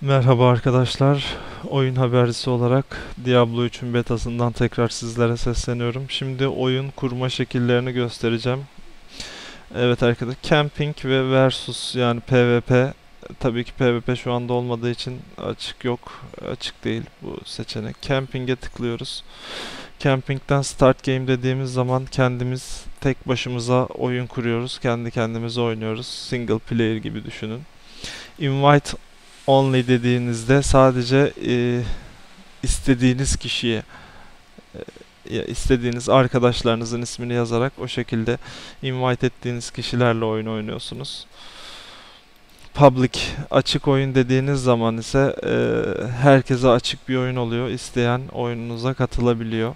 Merhaba arkadaşlar. Oyun habercisi olarak Diablo 3'ün betasından tekrar sizlere sesleniyorum. Şimdi oyun kurma şekillerini göstereceğim. Evet arkadaşlar, camping ve versus yani PvP. Tabii ki PvP şu anda olmadığı için açık yok. Açık değil bu seçenek. Camping'e tıklıyoruz. Camping'den start game dediğimiz zaman kendimiz tek başımıza oyun kuruyoruz. Kendi kendimize oynuyoruz. Single player gibi düşünün. Invite only dediğinizde sadece e, istediğiniz kişiye e, istediğiniz arkadaşlarınızın ismini yazarak o şekilde invite ettiğiniz kişilerle oyun oynuyorsunuz. Public açık oyun dediğiniz zaman ise e, herkese açık bir oyun oluyor. İsteyen oyununuza katılabiliyor.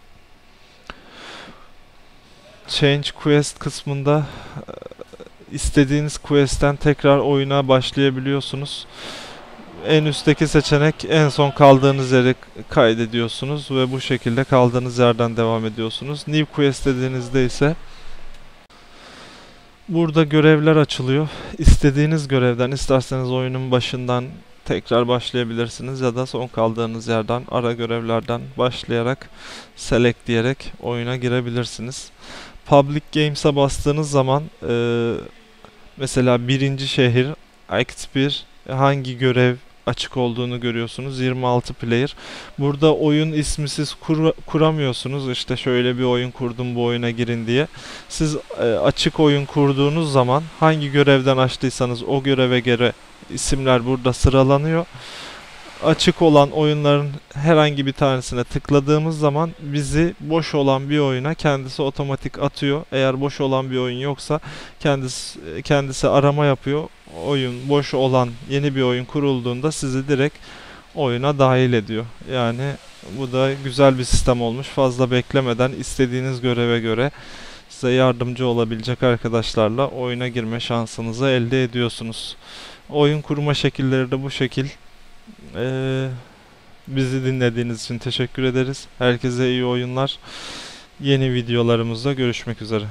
Change Quest kısmında e, istediğiniz quest'ten tekrar oyuna başlayabiliyorsunuz en üstteki seçenek en son kaldığınız yeri kaydediyorsunuz ve bu şekilde kaldığınız yerden devam ediyorsunuz. New Quest dediğinizde ise burada görevler açılıyor. İstediğiniz görevden isterseniz oyunun başından tekrar başlayabilirsiniz ya da son kaldığınız yerden ara görevlerden başlayarak select diyerek oyuna girebilirsiniz. Public Games'a bastığınız zaman e, mesela birinci şehir Act 1 hangi görev açık olduğunu görüyorsunuz. 26 player. Burada oyun ismisiz kur, kuramıyorsunuz. İşte şöyle bir oyun kurdum bu oyuna girin diye. Siz e, açık oyun kurduğunuz zaman hangi görevden açtıysanız o göreve göre isimler burada sıralanıyor. Açık olan oyunların herhangi bir tanesine tıkladığımız zaman bizi boş olan bir oyuna kendisi otomatik atıyor. Eğer boş olan bir oyun yoksa kendisi kendisi arama yapıyor oyun boş olan yeni bir oyun kurulduğunda sizi direkt oyuna dahil ediyor. Yani bu da güzel bir sistem olmuş. Fazla beklemeden istediğiniz göreve göre size yardımcı olabilecek arkadaşlarla oyuna girme şansınızı elde ediyorsunuz. Oyun kurma şekilleri de bu şekil. Ee, bizi dinlediğiniz için teşekkür ederiz. Herkese iyi oyunlar. Yeni videolarımızda görüşmek üzere.